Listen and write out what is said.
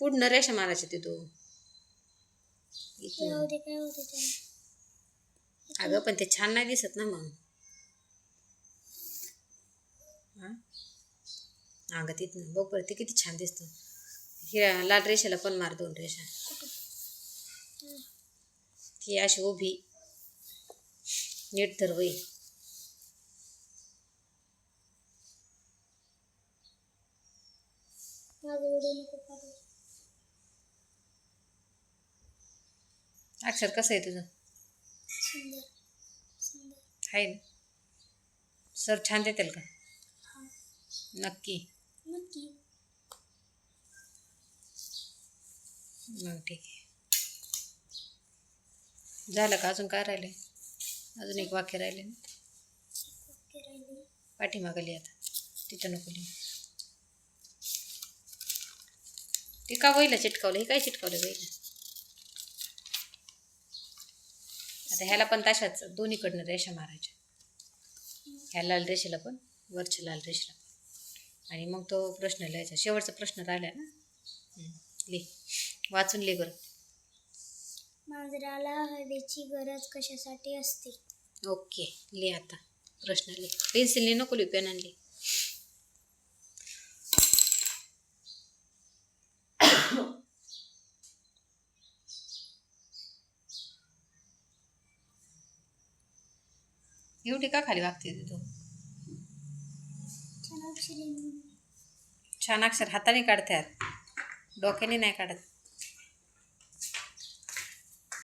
पूर्ण रेषा मारायची तिथं इथं. जाऊ दे काय होते त्याला अगं पण ते छान नाही दिसत ना मग. हा? अगं तिथनं बघ बरं ते किती छान दिसतं. हिरा लाल रेषेला पण मार दोन रेषा. ती अशी उभी. नीट तर वय माझा व्हिडिओ नको अक्षर कसं आहे तुझं? सुंदर सुंदर आहे ना? सर छान देतील का? नक्की नक्की. मग ठीक आहे. झालं का? अजून काय राहिले? अजून एक वाक्य राहिले ना? पाठीमागं लिहा आता. तिथं नको लिहि. ते का वहीला चिटकावलं? हे काय चिटकावलं वहीला आता ह्याला पण तशाच दोन्हीकडनं रेषा मारायच्या. ह्या लाल रेषेला पण वरच्या लाल रेषेला पण. आणि मग तो प्रश्न लिहायचा. शेवटचा प्रश्न राहिला ना? लिह वाचून लिह बरं. मांजराला हवेची गरज कशासाठी असते? ओके. लिह आता. प्रश्न लिह पेन्सिलने नको लिह पेनाने लिह एवढी का खाली वागते तू छान अक्षरी हाताने काढतात. डोक्याने नाही काढत.